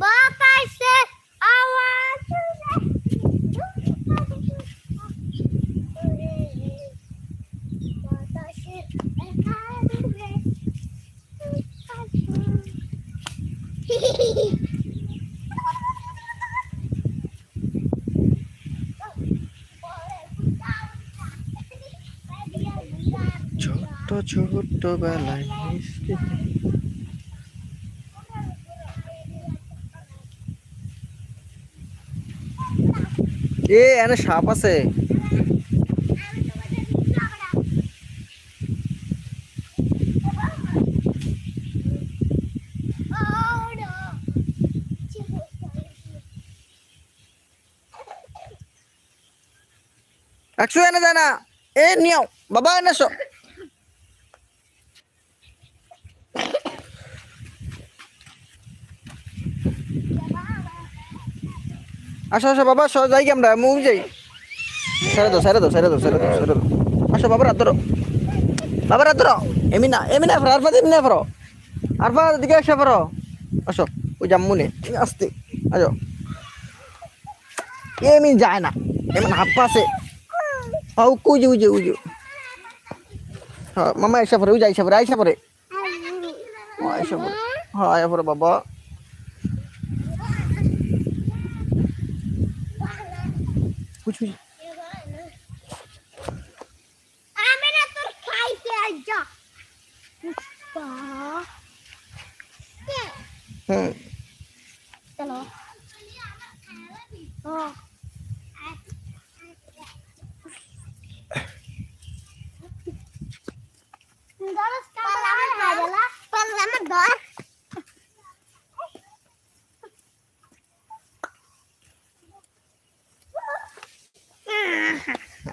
বাতাসে আওয়াজ ছোট্ট ছোট্ট বেলায় এ এনে সাপ আছে। একশো এনে যায় না। এ নিও বাবা এনেছো আসো আসো বাবা, আসো, যাই আমরা মুভ যাই। ছেড়ে দাও ছেড়ে দাও ছেড়ে দাও ছেড়ে দাও ছেড়ে দাও। আসো বাবার হাত ধরো। বাবার হাত ধরো। এমনি না এমনি না আরফা এমনি না ফেরো। আরফা দিকে আসো ফেরো। আসো, ওই জাম্মুনে আসতে। আসো। এমনি যায় না, এমন হাত পাশে। ও কুজু উজু উজু হ্যাঁ মামা এসে পরে উজা এসে পরে আইসা পরে হ্যাঁ এসে পরে হ্যাঁ আয়া পরে বাবা। কুচু আমি না তোর খাইতে আইজা পুষ্পা হুম চলো ও দিলা পারলে আমার দর